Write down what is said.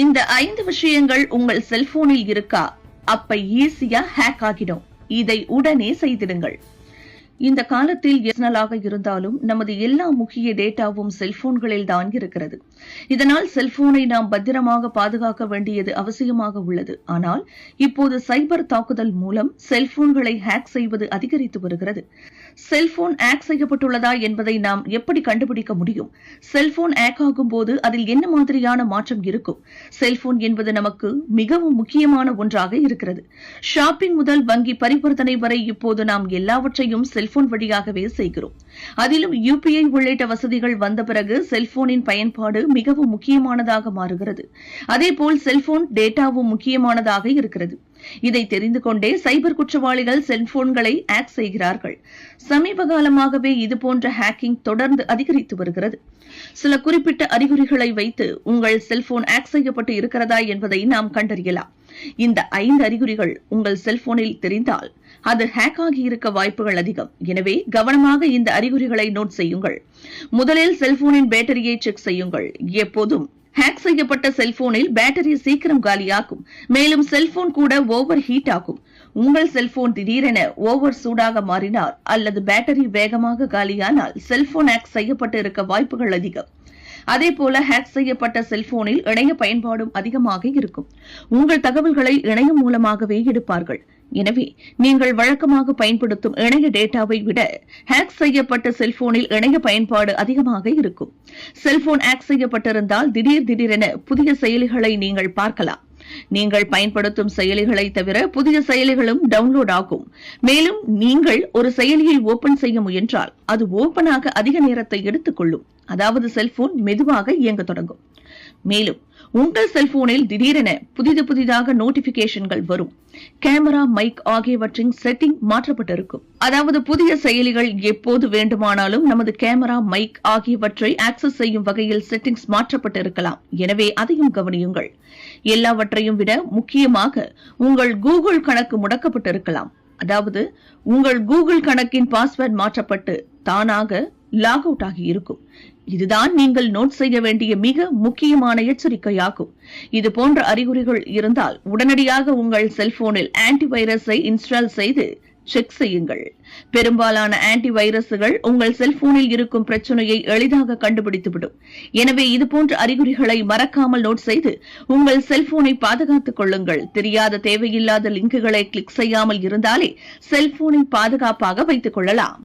இந்த ஐந்து விஷயங்கள் உங்கள் செல்போனில் இருக்கா? அப்ப ஈஸியா ஹேக் ஆகிடும். இதை உடனே செய்திடுங்கள். இந்த காலத்தில் எஸ்னலாக இருந்தாலும் நமது எல்லா முக்கிய டேட்டாவும் செல்போன்களில் தான் இருக்கிறது. இதனால் செல்போனை நாம் பத்திரமாக பாதுகாக்க வேண்டியது அவசியமாக உள்ளது. ஆனால் இப்போது சைபர் தாக்குதல் மூலம் செல்போன்களை ஹேக் செய்வது அதிகரித்து வருகிறது. செல்போன் ஆக் செய்யப்பட்டுள்ளதா என்பதை நாம் எப்படி கண்டுபிடிக்க முடியும்? செல்போன் ஆக் ஆகும் போது அதில் என்ன மாதிரியான மாற்றம் இருக்கும்? செல்போன் என்பது நமக்கு மிகவும் முக்கியமான ஒன்றாக இருக்கிறது. ஷாப்பிங் முதல் வங்கி பரிவர்த்தனை வரை இப்போது நாம் எல்லாவற்றையும் செல்போன் வழியாகவே செய்கிறோம். அதிலும் யூபிஐ உள்ளிட்ட வசதிகள் வந்த பிறகு செல்போனின் பயன்பாடு மிகவும் முக்கியமானதாக மாறுகிறது. அதேபோல் செல்போன் டேட்டாவும் முக்கியமானதாக இருக்கிறது. இதை தெரிந்து கொண்டே சைபர் குற்றவாளிகள் செல்போன்களை ஹேக் செய்கிறார்கள். சமீப காலமாகவே இதுபோன்ற ஹேக்கிங் தொடர்ந்து அதிகரித்து வருகிறது. சில குறிப்பிட்ட அறிகுறிகளை வைத்து உங்கள் செல்போன் ஹேக் செய்யப்பட்டு இருக்கிறதா என்பதை நாம் கண்டறியலாம். இந்த ஐந்து அறிகுறிகள் உங்கள் செல்போனில் தெரிந்தால் அது ஹேக் ஆகியிருக்க வாய்ப்புகள் அதிகம். எனவே கவனமாக இந்த அறிகுறிகளை நோட் செய்யுங்கள். முதலில் செல்போனின் பேட்டரியை செக் செய்யுங்கள். எப்போதும் ஹேக் செய்யப்பட்ட செல்போனில் பேட்டரி சீக்கிரம் காலியாகும். மேலும் செல்போன் கூட ஓவர் ஹீட் ஆகும். உங்கள் செல்போன் திடீரென ஓவர் சூடாக மாறினால் அல்லது பேட்டரி வேகமாக காலியானால் செல்போன் ஹேக் செய்யப்பட்டு இருக்க வாய்ப்புகள் அதிகம். அதேபோல ஹேக் செய்யப்பட்ட செல்போனில் இணைய பயன்பாடும் அதிகமாக இருக்கும். உங்கள் தகவல்களை இணையம் மூலமாகவே எடுப்பார்கள். எனவே நீங்கள் வழக்கமாக பயன்படுத்தும் இணைய டேட்டாவை விட ஹேக் செய்யப்பட்ட செல்போனில் இணைய பயன்பாடு அதிகமாக இருக்கும். செல்போன் ஹேக் செய்யப்பட்டிருந்தால் திடீர் திடீரென புதிய செயலிகளை நீங்கள் பார்க்கலாம். நீங்கள் பயன்படுத்தும் செயலிகளை தவிர புதிய செயலிகளும் டவுன்லோட் ஆகும். மேலும் நீங்கள் ஒரு செயலியை ஓபன் செய்ய முயன்றால் அது ஓபனாக அதிக நேரத்தை எடுத்துக்கொள்ளும் அதாவது செல்போன் மெதுவாக இயங்க தொடங்கும். மேலும் உங்கள் செல்போனில் திடீரென புதிது புதிதாக நோட்டிபிகேஷன்கள் வரும். கேமரா மைக் ஆகியவற்றின் செட்டிங் மாற்றப்பட்டிருக்கும். அதாவது புதிய செயலிகள் எப்போது வேண்டுமானாலும் நமது கேமரா மைக் ஆகியவற்றை ஆக்சஸ் செய்யும் வகையில் செட்டிங்ஸ் மாற்றப்பட்டிருக்கலாம். எனவே அதையும் கவனியுங்கள். எல்லாவற்றையும் விட முக்கியமாக உங்கள் கூகுள் கணக்கு முடக்கப்பட்டிருக்கலாம். அதாவது உங்கள் கூகுள் கணக்கின் பாஸ்வேர்ட் மாற்றப்பட்டு தானாக லாக் அவுட் ஆகி இருக்கும். இதுதான் நீங்கள் நோட் செய்ய வேண்டிய மிக முக்கியமான எச்சரிக்கையாகும். இது போன்ற அறிகுறிகள் இருந்தால் உடனடியாக உங்கள் செல்போனில் ஆன்டி வைரஸை இன்ஸ்டால் செய்து செக் செய்யுங்கள். பெரும்பாலான ஆன்டி வைரஸுகள் உங்கள் செல்போனில் இருக்கும் பிரச்சனையை எளிதாக கண்டுபிடித்துவிடும். எனவே இதுபோன்ற அறிகுறிகளை மறக்காமல் நோட் செய்து உங்கள் செல்போனை பாதுகாத்துக் கொள்ளுங்கள். தெரியாத தேவையில்லாத லிங்குகளை கிளிக் செய்யாமல் இருந்தாலே செல்போனை பாதுகாப்பாக வைத்துக் கொள்ளலாம்.